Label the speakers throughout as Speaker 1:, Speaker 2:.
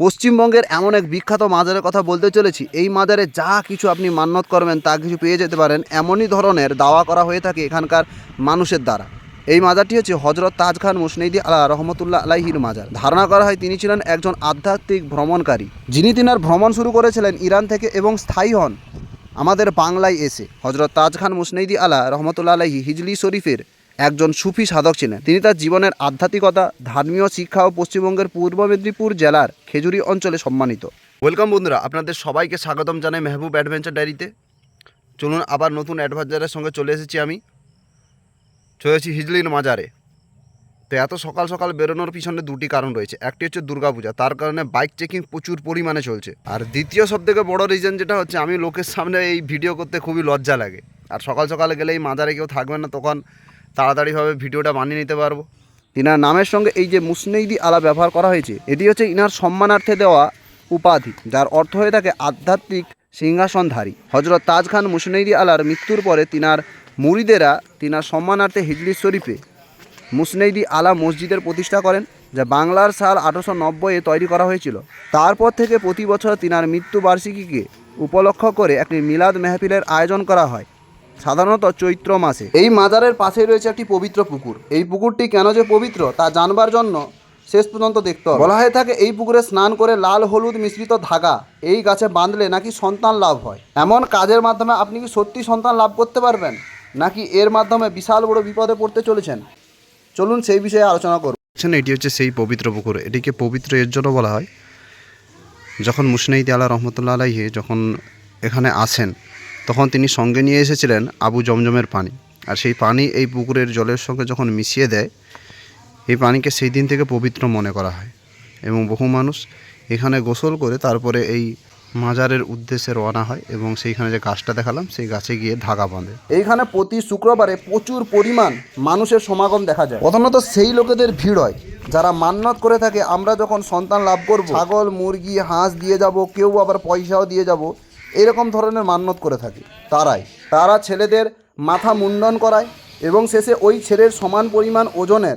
Speaker 1: পশ্চিমবঙ্গের এমন এক বিখ্যাত মাজারের কথা বলতে চলেছি। এই মাজারে যা কিছু আপনি মান্যত করবেন, তা কিছু পেয়ে যেতে পারেন। এমনই ধরনের দাওয়া করা হয়ে থাকে এখানকার মানুষের দ্বারা। এই মাজারটি হচ্ছে হজরত তাজ খান মুসনেদি আলা রহমতুল্লাহ আলাহির মাজার। ধারণা করা হয় তিনি ছিলেন একজন আধ্যাত্মিক ভ্রমণকারী। যিনি তিনার ভ্রমণ শুরু করেছিলেন ইরান থেকে এবং স্থায়ী হন আমাদের বাংলায় এসে। হজরত তাজ খান মুসনেদি আলা রহমতুল্লাহ আলাহি হিজলি শরীফের একজন সুফি সাধক ছিলেন। তিনি তার জীবনের আধ্যাত্মিকতা, ধর্মীয় শিক্ষা ও পশ্চিমবঙ্গের পূর্ব মেদিনীপুর জেলার খেজুরি অঞ্চলে সম্মানিত। ওয়েলকাম বন্ধুরা, আপনাদের সবাইকে স্বাগতম জানাই মেহবুব অ্যাডভেঞ্চার ডায়েরিতে। চলুন আবার নতুন অ্যাডভেঞ্চারের সঙ্গে চলে এসেছি আমি। চলে এসেছি হিজলির মাজারে। তো এত সকাল সকাল বেরোনোর পিছনে দুটি কারণ রয়েছে। একটি হচ্ছে দুর্গাপূজা, তার কারণে বাইক চেকিং প্রচুর পরিমাণে চলছে। আর দ্বিতীয় সব থেকে বড় রিজন যেটা হচ্ছে, আমি লোকের সামনে এই ভিডিও করতে খুবই লজ্জা লাগে। আর সকাল সকালে গেলে এই মাজারে কেউ থাকবে না, তখন তাড়াতাড়িভাবে ভিডিওটা বানিয়ে নিতে পারব। তিনার নামের সঙ্গে এই যে মুসনেইদি আলা ব্যবহার করা হয়েছে, এটি হচ্ছে ইনার সম্মানার্থে দেওয়া উপাধি, যার অর্থ হয়ে থাকে আধ্যাত্মিক সিংহাসনধারী। হজরত তাজ খান মুসনেইদি আলার মৃত্যুর পরে তিনার মুরিদেরা তিনার সম্মানার্থে হিজলি শরীফে মুসনেইদি আলা মসজিদের প্রতিষ্ঠা করেন, যা বাংলার সাল আঠারোশো নব্বইয়ে তৈরি করা হয়েছিল। তারপর থেকে প্রতি বছর তিনার মৃত্যুবার্ষিকীকে উপলক্ষ করে একটি মিলাদ মেহফিলের আয়োজন করা হয়। সাধারণত চৈত্র মাসে। এই মাজারের পাশেই রয়েছে একটি পবিত্র পুকুর। এই পুকুরটি কেন যে পবিত্র তা জানবার জন্য শেষ পর্যন্ত দেখতে হবে। বলা হয়ে থাকে এই পুকুরে স্নান করে লাল হলুদ মিশ্রিত ধাগা এই গাছে বাঁধলে নাকি সন্তান লাভ হয়? এমন কাজের মাধ্যমে আপনি কি সত্যি সন্তান লাভ করতে পারবেন? নাকি এর মাধ্যমে বিশাল বড় বিপদে পড়তে চলেছেন? চলুন সেই বিষয়ে আলোচনা করব।
Speaker 2: এটি হচ্ছে সেই পবিত্র পুকুর। এটিকে পবিত্র এর জন্য বলা হয়। যখন মুসনাইদি আল্লাহ রহমতুল্লাহ আলাইহি যখন এখানে আসেন তখন তিনি সঙ্গে নিয়ে এসেছিলেন আবু জমজমের পানি। আর সেই পানি এই পুকুরের জলের সঙ্গে যখন মিশিয়ে দেয় এই পানিকে সেই দিন থেকে পবিত্র মনে করা হয়। এবং বহু মানুষ এখানে গোসল করে তারপরে এই মাজারের উদ্দেশ্যে রওনা হয় এবং সেইখানে যে গাছটা দেখালাম সেই গাছে গিয়ে ধাগা বাঁধে।
Speaker 1: এইখানে প্রতি শুক্রবারে প্রচুর পরিমাণ মানুষের সমাগম দেখা যায়। প্রথমত সেই লোকেদের ভিড় হয় যারা মান্যত করে থাকে আমরা যখন সন্তান লাভ করব ছাগল মুরগি হাঁস দিয়ে যাব কেউ আবার পয়সাও দিয়ে যাব এরকম ধরনের মান্যত করে থাকে। তারাই। তারা ছেলেদের মাথা মুন্ডন করায় এবং শেষে ওই ছেলের সমান পরিমাণ ওজনের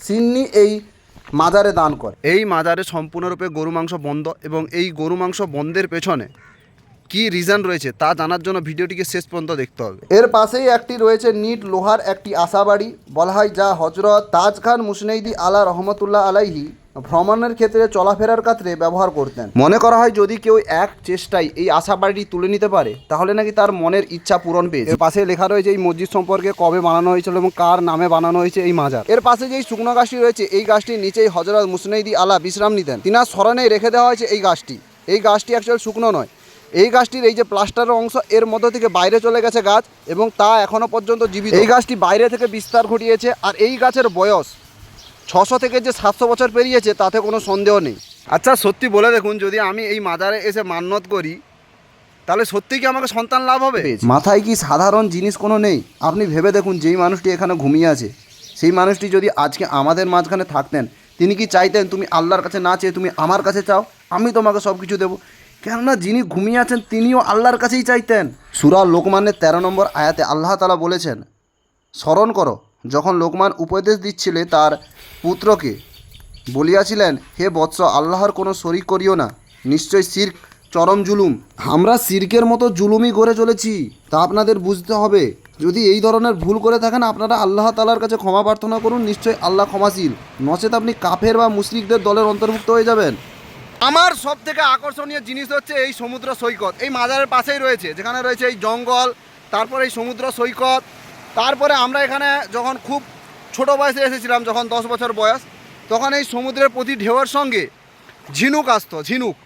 Speaker 1: সিন্নি এই মাজারে দান করে।
Speaker 2: এই মাজারে সম্পূর্ণরূপে গরু মাংস বন্ধ এবং এই গরু মাংস বন্ধের পেছনে কি রিজন রয়েছে তা জানার জন্য ভিডিওটিকে শেষ পর্যন্ত দেখতে হবে।
Speaker 1: এর পাশেই একটি রয়েছে নিট লোহার একটি আশাবাড়ি। বলা হয় যা হজরত তাজ খান মুসনেইদি আলা রহমতুল্লাহ আলাইহি ভ্রমণের ক্ষেত্রে চলাফেরার ক্ষেত্রে ব্যবহার করতেন। মনে করা হয় যদি কেউ এক চেষ্টায় এই আশা বাড়িটি তুলে নিতে পারে, তাহলে নাকি তার মনের ইচ্ছা পূরণ পেয়েছে এর পাশে লেখা রয়েছে এই মসজিদ সম্পর্কে কবে বানানো হয়েছিল এবং কার নামে বানানো হয়েছে এই মাজার। এর পাশে যেই শুকনো গাছটি রয়েছে, এই গাছটির নিচেই হজরত মুসনেইদি আলা বিশ্রাম নিতেন। তিনার স্মরণে রেখে দেওয়া হয়েছে এই গাছটি। এই গাছটি অ্যাকচুয়াল শুকনো নয়। এই গাছটির এই যে প্লাস্টারের অংশ, এর মধ্য থেকে বাইরে চলে গেছে গাছ এবং তা এখনও পর্যন্ত জীবিত। এই গাছটি বাইরে থেকে বিস্তার ঘটিয়েছে আর এই গাছের বয়স ছশো থেকে যে সাতশো বছর পেরিয়েছে তাতে কোনো সন্দেহ নেই।
Speaker 2: আচ্ছা সত্যি বলে দেখুন যদি আমি এই মাজারে এসে মান্যত করি তাহলে সত্যি কি আমাকে সন্তান লাভ হবে?
Speaker 1: মাথায় কি সাধারণ জিনিস কোনো নেই? আপনি ভেবে দেখুন যেই মানুষটি এখানে ঘুমিয়ে আছে সেই মানুষটি যদি আজকে আমাদের মাঝখানে থাকতেন তিনি কি চাইতেন তুমি আল্লাহর কাছে না চেয়ে তুমি আমার কাছে চাও? আমি তোমাকে সব কিছু দেবো। কেননা যিনি ঘুমিয়ে আছেন তিনিও আল্লাহর কাছেই চাইতেন। সুরা লোকমানের তেরো নম্বর আয়াতে আল্লাহ তালা বলেছেন স্মরণ করো যখন লোকমান উপদেশ দিচ্ছিলে তার পুত্রকে বলিয়াছিলেন, হে বৎস, আল্লাহর কোনো শরিক করিও না। নিশ্চয় সির্ক চরম জুলুম। আমরা সির্কের মতো জুলুমই গড়ে চলেছি, তা আপনাদের বুঝতে হবে। যদি এই ধরনের ভুল করে থাকেন, আপনারা আল্লাহ তালার কাছে ক্ষমা প্রার্থনা করুন। নিশ্চয়ই আল্লাহ ক্ষমাশীল। নচেত আপনি কাফের বা মুশরিকদের দলের অন্তর্ভুক্ত হয়ে যাবেন।
Speaker 2: আমার সব থেকে আকর্ষণীয় জিনিস হচ্ছে এই সমুদ্র সৈকত। এই মাজারের পাশেই রয়েছে, যেখানে রয়েছে এই জঙ্গল, তারপরে এই সমুদ্র সৈকত, তারপরে আমরা এখানে যখন খুব ছোট বয়সে এসেছিলাম যখন দশ বছর বয়স, তখন এই সমুদ্রের প্রতি ঢেউয়ের সঙ্গে ঝিনুক আসতো, ঝিনুক।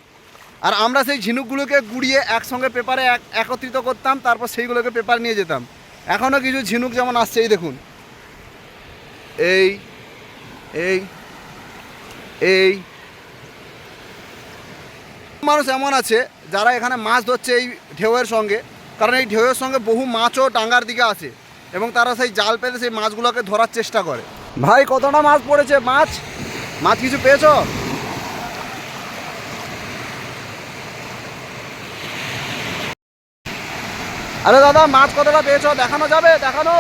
Speaker 2: আর আমরা সেই ঝিনুকগুলোকে গুড়িয়ে একসঙ্গে পেপারে এক, একত্রিত করতাম, তারপর সেইগুলোকে পেপার নিয়ে যেতাম। এখনও কিছু ঝিনুক যেমন আসছে, এই দেখুন। এই এই এই। মানুষ এমন আছে, যারা এখানে মাছ ধরছে এই ঢেউয়ের সঙ্গে, কারণ এই ঢেউয়ের সঙ্গে বহু মাছও টাঙ্গার দিকে আসে। এবং তারা সেই জাল পেলে সেই মাছগুলোকে ধরার চেষ্টা করে।
Speaker 1: ভাই কতটা মাছ পড়েছে? মাছ?
Speaker 2: মাছ কিছু পেয়েছ?
Speaker 1: আরে দাদা মাছ কতটা পেয়েছ? দেখানো যাবে? দেখানো।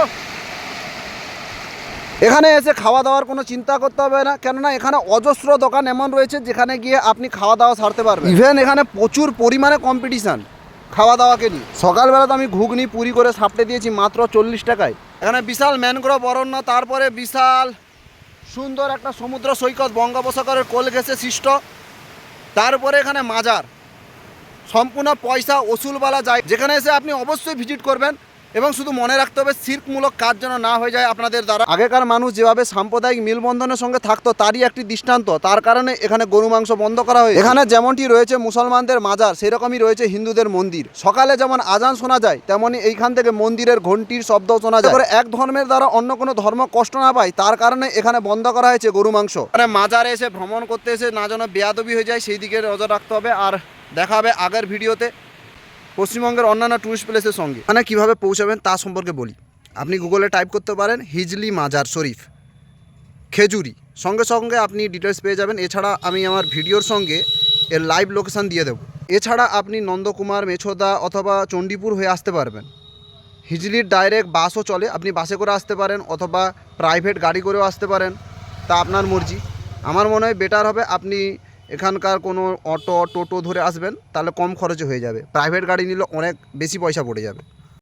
Speaker 1: এখানে এসে খাওয়া দাওয়ার কোনো চিন্তা করতে হবে না। কেননা এখানে অজস্র দোকান এমন রয়েছে যেখানে গিয়ে আপনি খাওয়া দাওয়া সারতে পারবেন। ইভেন এখানে প্রচুর পরিমাণে কম্পিটিশান খাওয়া দাওয়াকে নিয়ে। সকালবেলা তো আমি ঘুগনি পুরি করে সাপটে দিয়েছি মাত্র চল্লিশ টাকায়। এখানে বিশাল ম্যানগ্রোভ অরণ্য, তারপরে বিশাল সুন্দর একটা সমুদ্র সৈকত বঙ্গোপসাগরের কোল ঘেসে সৃষ্ট। তারপরে এখানে মাজার। সম্পূর্ণ পয়সা ওসুলওয়ালা যায়। যেখানে এসে আপনি অবশ্যই ভিজিট করবেন। এবং শুধু মনে রাখতে হবে, সিল্কমূলক কাজ যেন না হয়ে যায় আপনাদের দ্বারা। আগেকার মানুষ যেভাবে সাম্প্রদায়িক মিলবন্ধনের সঙ্গে থাকতো, তারই একটি দৃষ্টান্ত। তার কারণে এখানে গরু মাংস বন্ধ করা হয় এখানে যেমনটি রয়েছে মুসলমানদের মাজার, সেরকমই রয়েছে হিন্দুদের মন্দির। সকালে যেমন আজান শোনা যায় তেমনই এইখান থেকে মন্দিরের ঘন্টির শব্দ শোনা যায়। এক ধর্মের দ্বারা অন্য কোনো ধর্ম কষ্ট না পায়, তার কারণে এখানে বন্ধ করা হয়েছে গরু মাংস। মানে মাজারে এসে ভ্রমণ করতে এসে না যেন বেয়াদবি হয়ে যায়, সেই দিকে নজর রাখতে হবে। আর দেখা হবে আগের ভিডিওতে। পশ্চিমবঙ্গের অন্যান্য টুরিস্ট প্লেসের সঙ্গে। মানে কীভাবে পৌঁছাবেন তা সম্পর্কে বলি। আপনি গুগলে টাইপ করতে পারেন, হিজলি মাজার শরীফ। খেজুরি। সঙ্গে সঙ্গে আপনি ডিটেলস পেয়ে যাবেন। এছাড়া আমি আমার ভিডিওর সঙ্গে এর লাইভ লোকেশান দিয়ে দেবো। এছাড়া আপনি নন্দকুমার, মেছোদা অথবা চণ্ডীপুর হয়ে আসতে পারবেন। হিজলির ডাইরেক্ট বাসও চলে। আপনি বাসে করে আসতে পারেন অথবা প্রাইভেট গাড়ি করেও আসতে পারেন। তা আপনার মর্জি। আমার মনে হয় বেটার হবে আপনি এখানকার কোনো অটো, টোটো ধরে আসবেন, তাহলে কম খরচে হয়ে যাবে। প্রাইভেট গাড়ি নিলে অনেক বেশি পয়সা পড়ে যাবে।